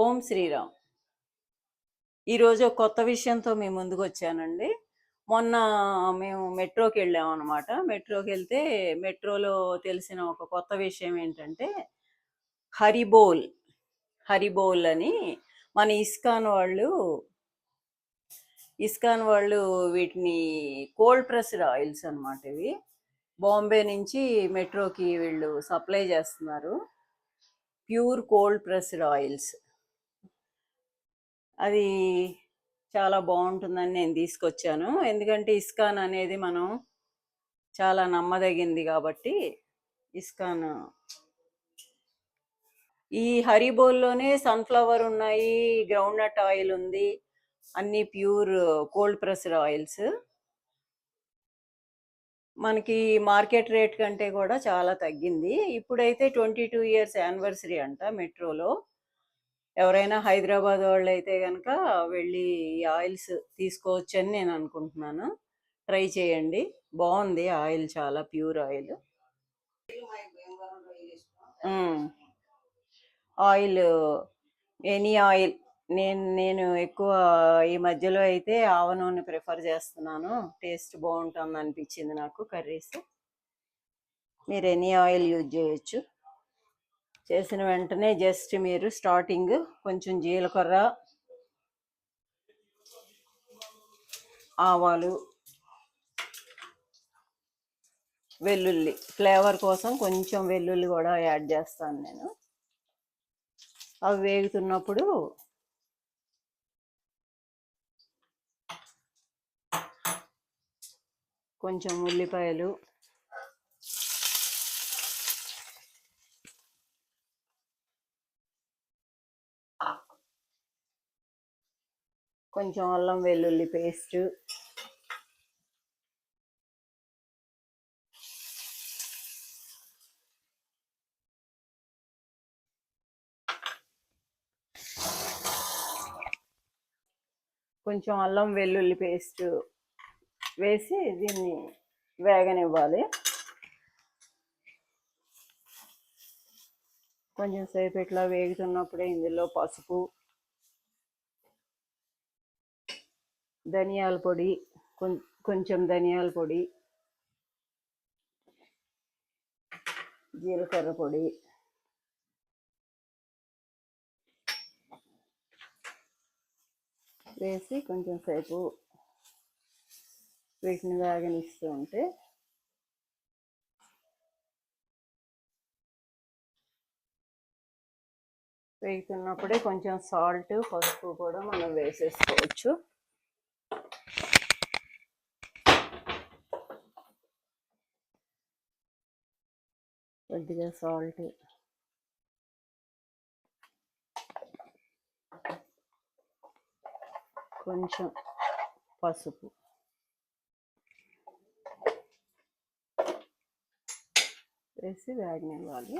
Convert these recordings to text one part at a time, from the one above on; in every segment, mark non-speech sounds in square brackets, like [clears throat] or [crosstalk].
ఓం శ్రీరామ్. ఈరోజు కొత్త విషయంతో మీ ముందుకు వచ్చానండి. మొన్న మేము మెట్రోకి వెళ్ళాం అనమాట మెట్రోకి వెళ్తే మెట్రోలో తెలిసిన ఒక కొత్త విషయం ఏంటంటే హరిబోల్ హరిబోల్ అని మన ఇస్కాన్ వాళ్ళు ఇస్కాన్ వాళ్ళు వీటిని కోల్డ్ ప్రెస్డ్ ఆయిల్స్ అనమాట ఇవి. బాంబే నుంచి మెట్రోకి వీళ్ళు సప్లై చేస్తున్నారు. Pure cold pressed oils. అది చాలా బాగుంటుందని నేను తీసుకొచ్చాను. ఎందుకంటే ఇస్కాన్ అనేది మనం చాలా నమ్మదగింది కాబట్టి ఇస్కాన్ ఈ హరిబోల్లోనే సన్ఫ్లవర్ ఉన్నాయి గ్రౌండ్ నట్ ఆయిల్ ఉంది అన్ని ప్యూర్ కోల్డ్ ప్రెస్డ్ ఆయిల్స్. మనకి మార్కెట్ రేట్ కంటే కూడా చాలా తగ్గింది. ఇప్పుడైతే ట్వంటీ టూ ఇయర్స్ యానివర్సరీ అంట మెట్రోలో. ఎవరైనా హైదరాబాద్ వాళ్ళు అయితే కనుక వెళ్ళి ఈ ఆయిల్స్ తీసుకోవచ్చు అని నేను అనుకుంటున్నాను. ట్రై చేయండి. బాగుంది ఆయిల్ చాలా pure oil. Oil any oil. నేను నేను ఎక్కువ ఈ మధ్యలో అయితే ఆవ నూనె ప్రిఫర్ చేస్తున్నాను. టేస్ట్ బాగుంటుంది అనిపించింది నాకు కర్రీస్. మీరు ఎనీ ఆయిల్ యూజ్ చేయొచ్చు. చేసిన వెంటనే జస్ట్ మీరు స్టార్టింగ్ కొంచెం జీలకర్ర ఆవాలు వెల్లుల్లి. ఫ్లేవర్ కోసం కొంచెం వెల్లుల్లి కూడా యాడ్ చేస్తాను నేను. అవి వేగుతున్నప్పుడు కొంచెం ఉల్లిపాయలు కొంచెం అల్లం వెల్లుల్లి పేస్ట్. కొంచెం అల్లం వెల్లుల్లి పేస్ట్ వేసి దీన్ని వేగనివ్వాలి. కొంచెం సేపు ఇట్లా వేగుతున్నప్పుడే ఇందులో పసుపు ధనియాల పొడి కొం- కొంచెం ధనియాల పొడి జీలకర్ర పొడి వేసి కొంచెం సేపు వీటిని వేగనిస్తూ ఉంటే వేగుతున్నప్పుడే కొంచెం సాల్ట్ పసుపు కూడా మనం వేసేసుకోవచ్చు. కొద్దిగా సాల్ట్. కొంచెం పసుపు. వేసి వేగనివ్వాలి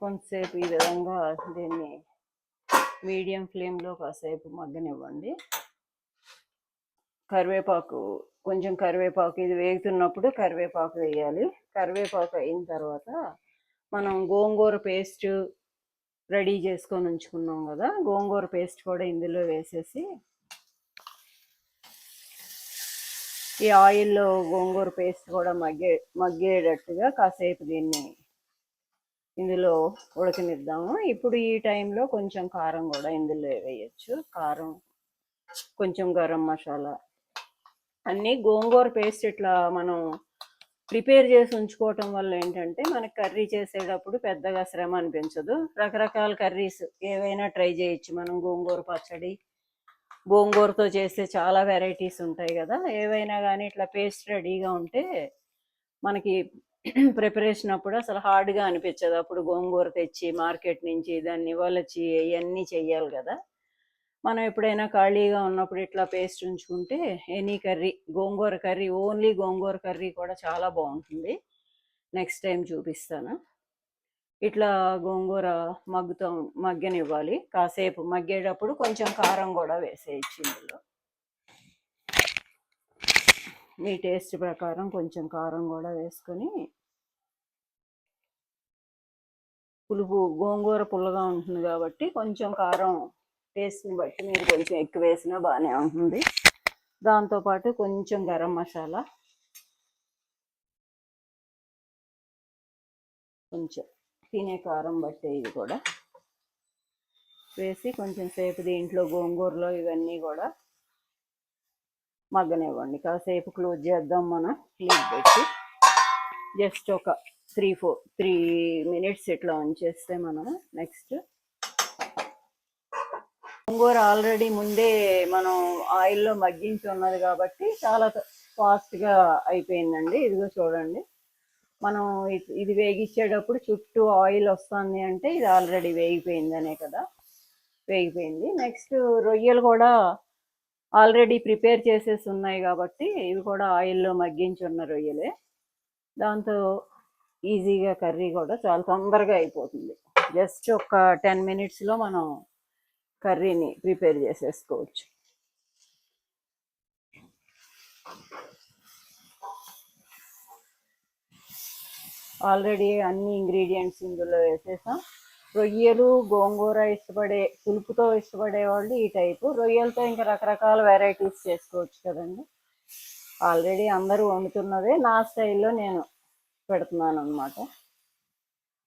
కొంతసేపు ఈ విధంగా దీన్ని మీడియం ఫ్లేమ్లో కాసేపు మగ్గనివ్వండి. కరివేపాకు కొంచెం కరివేపాకు ఇది వేగుతున్నప్పుడు కరివేపాకు వేయాలి. కరివేపాకు అయిన తర్వాత మనం గోంగూర పేస్ట్ రెడీ చేసుకొని ఉంచుకున్నాం కదా గోంగూర పేస్ట్ కూడా ఇందులో వేసేసి ఈ ఆయిల్లో గోంగూర పేస్ట్ కూడా మగ్గే మగ్గేటట్టుగా కాసేపు దీన్ని ఇందులో ఉడకనిద్దాము. ఇప్పుడు ఈ టైంలో కొంచెం కారం కూడా ఇందులో వేయచ్చు. కారం కొంచెం గరం మసాలా అన్నీ గోంగూర పేస్ట్ ఇట్లా మనం ప్రిపేర్ చేసి ఉంచుకోవటం వల్ల ఏంటంటే మనకి కర్రీ చేసేటప్పుడు పెద్దగా శ్రమ అనిపించదు. రకరకాల కర్రీస్ ఏవైనా ట్రై చేయొచ్చు. మనం గోంగూర పచ్చడి గోంగూరతో చేస్తే చాలా వెరైటీస్ ఉంటాయి కదా. ఏవైనా కానీ ఇట్లా పేస్ట్ రెడీగా ఉంటే మనకి [clears throat] ప్రిపరేషన్ అప్పుడు అసలు హార్డ్గా అనిపించదు. అప్పుడు గోంగూర తెచ్చి మార్కెట్ నుంచి దాన్ని ఇవ్వలచ్చి ఇవన్నీ చెయ్యాలి కదా. మనం ఎప్పుడైనా ఖాళీగా ఉన్నప్పుడు ఇట్లా పేస్ట్ ఉంచుకుంటే any curry gongura curry only gongura curry కూడా చాలా బాగుంటుంది. నెక్స్ట్ టైం చూపిస్తాను. ఇట్లా గోంగూర మగ్గుతో మగ్గనివ్వాలి. కాసేపు మగ్గేటప్పుడు కొంచెం కారం కూడా వేసేయచ్చు ఇందులో. మీ టేస్ట్ ప్రకారం కొంచెం కారం కూడా వేసుకొని పులుపు గోంగూర పుల్లగా ఉంటుంది కాబట్టి కొంచెం కారం టేస్ట్ని బట్టి మీరు కొంచెం ఎక్కువ వేసినా బాగానే ఉంటుంది. దాంతోపాటు కొంచెం గరం మసాలా. కొంచెం తినే కారం బట్టి ఇది కూడా. వేసి కొంచెం సేపు దీంట్లో గోంగూరలో ఇవన్నీ కూడా మగ్గనివ్వండి. కాసేపు క్లోజ్ చేద్దాం మనం. లీడ్ పెట్టి జస్ట్ ఒక త్రీ ఫోర్ త్రీ మినిట్స్ ఇట్లా ఉంచేస్తే మనం నెక్స్ట్ గోంగూర ఆల్రెడీ ముందే మనం ఆయిల్లో మగ్గించి ఉన్నది కాబట్టి చాలా ఫాస్ట్గా అయిపోయిందండి. ఇదిగో చూడండి. మనం ఇది వేగించేటప్పుడు చుట్టూ ఆయిల్ వస్తుంది అంటే ఇది ఆల్రెడీ వేగిపోయిందనే కదా. వేగిపోయింది. నెక్స్ట్ రొయ్యలు కూడా ఆల్రెడీ ప్రిపేర్ చేసేసి ఉన్నాయి కాబట్టి ఇవి కూడా ఆయిల్లో మగ్గించి ఉన్న రొయ్యలే. దాంతో ఈజీగా కర్రీ కూడా చాలా తొందరగా అయిపోతుంది. జస్ట్ ఒక టెన్ మినిట్స్లో మనం కర్రీని ప్రిపేర్ చేసేసుకోవచ్చు. ఆల్రెడీ అన్ని ఇంగ్రీడియంట్స్ ఇందులో వేసేసాం. రొయ్యలు గోంగూర ఇష్టపడే పులుపుతో ఇష్టపడే వాళ్ళు ఈ టైపు. రొయ్యలతో ఇంకా రకరకాల వెరైటీస్ చేసుకోవచ్చు కదండి. ఆల్రెడీ అందరూ వండుతున్నదే నా స్టైల్లో నేను పెడుతున్నాను అనమాట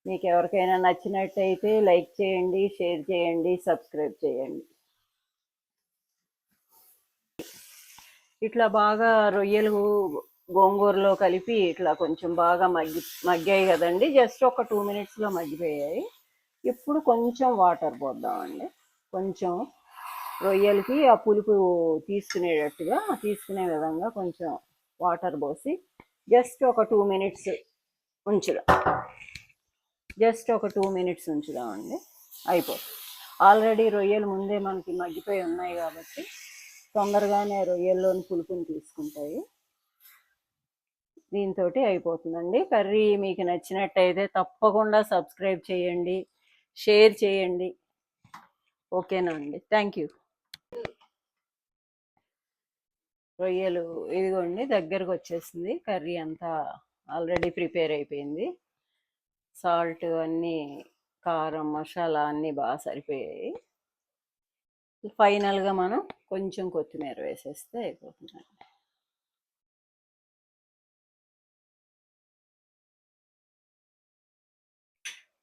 మీకు ఎవరికైనా నచ్చినట్టయితే లైక్ చేయండి షేర్ చేయండి సబ్స్క్రైబ్ చేయండి. ఇట్లా బాగా రొయ్యలు గోంగూరలో కలిపి ఇట్లా కొంచెం బాగా మగ్గి మగ్గాయి కదండి. జస్ట్ ఒక టూ మినిట్స్లో మగ్గిపోయాయి. ఇప్పుడు కొంచెం వాటర్ పోద్దామండి. కొంచెం రొయ్యలకి ఆ పులుపు తీసుకునేటట్టుగా తీసుకునే విధంగా కొంచెం వాటర్ పోసి జస్ట్ ఒక టూ మినిట్స్ ఉంచుదాం. జస్ట్ ఒక టూ మినిట్స్ ఉంచుదామండి. అయిపోతుంది. ఆల్రెడీ రొయ్యలు ముందే మనకి మగ్గిపోయి ఉన్నాయి కాబట్టి తొందరగానే రొయ్యల్లోని పులుపుని తీసుకుంటాయి. దీంతో అయిపోతుందండి. కర్రీ మీకు నచ్చినట్టయితే తప్పకుండా సబ్స్క్రైబ్ చేయండి షేర్ చేయండి. ఓకేనా అండి? Thank you. రొయ్యలు ఇదిగోండి దగ్గరకు వచ్చేసింది కర్రీ అంతా ఆల్రెడీ ప్రిపేర్ అయిపోయింది. సాల్ట్ అన్నీ కారం మసాలా అన్నీ బాగా సరిపోయాయి. ఫైనల్గా మనం కొంచెం కొత్తిమీర వేసేస్తే అయిపోతుందండి.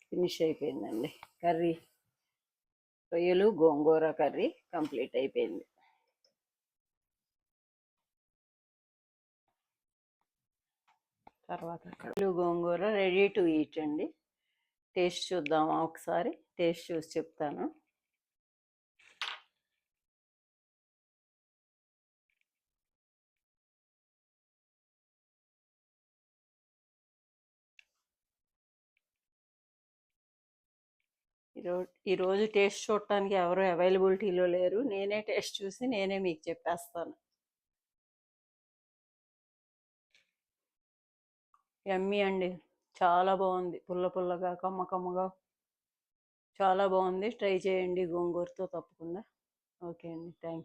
ఫినిష్ అయిపోయిందండి. కర్రీ రొయ్యలు గోంగూర కర్రీ కంప్లీట్ అయిపోయింది. తర్వాత గోంగూర రెడీ టు ఈట్ అండి. టేస్ట్ చూద్దామా ఒకసారి? టేస్ట్ చూసి చెప్తాను. ఈరోజు ఈరోజు టేస్ట్ చూడటానికి ఎవరు అవైలబిలిటీలో లేరు. నేనే టేస్ట్ చూసి నేనే మీకు చెప్పేస్తాను. ఎమ్మి అండి. చాలా బాగుంది పుల్ల పుల్లగా కమ్మ కమ్మగా. చాలా బాగుంది ట్రై చేయండి గోంగూరతో తప్పకుండా. ఓకే అండి. థ్యాంక్